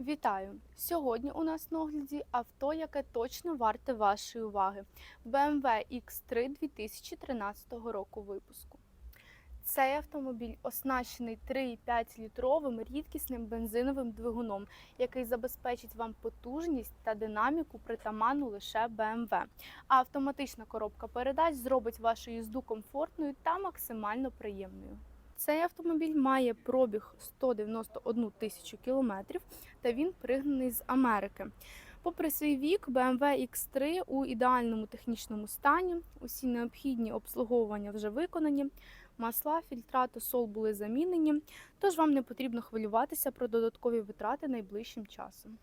Вітаю! Сьогодні у нас на огляді авто, яке точно варте вашої уваги. BMW X3 2013 року випуску. Цей автомобіль оснащений 3,5 літровим рідкісним бензиновим двигуном, який забезпечить вам потужність та динаміку притаманну лише BMW. А автоматична коробка передач зробить вашу їзду комфортною та максимально приємною. Цей автомобіль має пробіг 191 тисячу кілометрів та він пригнаний з Америки. Попри свій вік, BMW X3 у ідеальному технічному стані, усі необхідні обслуговування вже виконані, масла, фільтра та сол були замінені, тож вам не потрібно хвилюватися про додаткові витрати найближчим часом.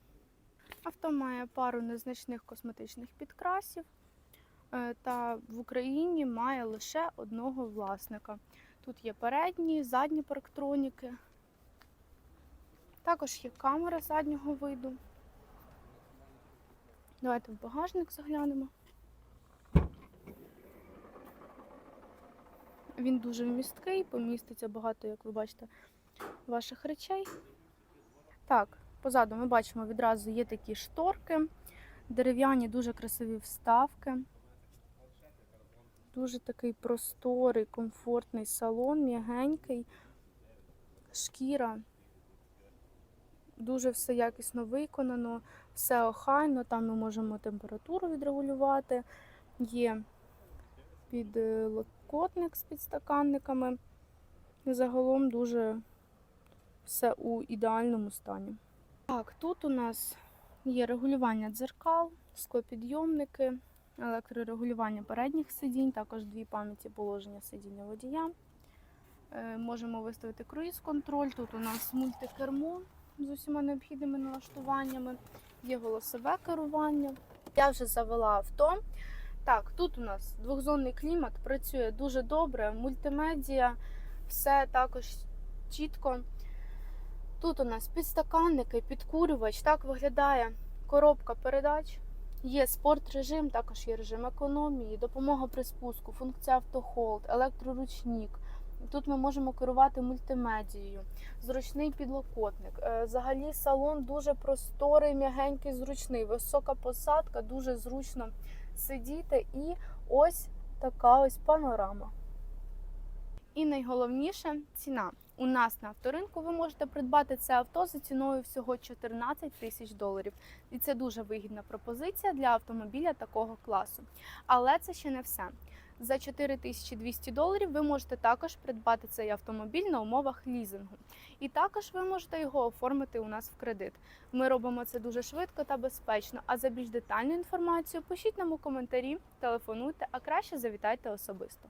Авто має пару незначних косметичних підкрасів е, та в Україні має лише одного власника. Тут є передні, задні парктроніки. Також є камера заднього виду. Давайте в багажник заглянемо. Він дуже вмісткий, поміститься багато, як ви бачите, ваших речей. Так, позаду ми бачимо відразу є такі шторки, дерев'яні, дуже красиві вставки. Дуже такий просторий, комфортний салон, м'ягенький, шкіра. Дуже все якісно виконано, все охайно. Там ми можемо температуру відрегулювати. Є підлокотник з підстаканниками. Загалом дуже все у ідеальному стані. Так, тут у нас є регулювання дзеркал, склопідйомники електрорегулювання передніх сидінь, також дві пам'яті положення сидіння водія. Е, Можемо виставити круїз-контроль. Тут у нас мультикермо з усіма необхідними налаштуваннями, є голосове керування. Я вже завела авто. Так, тут у нас двохзонний клімат, працює дуже добре, мультимедіа, все також чітко. Тут у нас підстаканники, підкурювач, так виглядає коробка передач. Є спорт режим, також є режим економії, допомога при спуску, функція автохолд, електроручник. Тут ми можемо керувати мультимедією, зручний підлокотник. Е, Взагалі салон дуже просторий, м'ягенький, зручний, висока посадка, дуже зручно сидіти. І ось така ось панорама. І найголовніше ціна. У нас на авторинку ви можете придбати це авто за ціною всього 14 тисяч доларів. І це дуже вигідна пропозиція для автомобіля такого класу. Але це ще не все. За 4200 доларів ви можете також придбати цей автомобіль на умовах лізингу. І також ви можете його оформити у нас в кредит. Ми робимо це дуже швидко та безпечно. А за більш детальну інформацію пишіть нам у коментарі, телефонуйте, а краще завітайте особисто.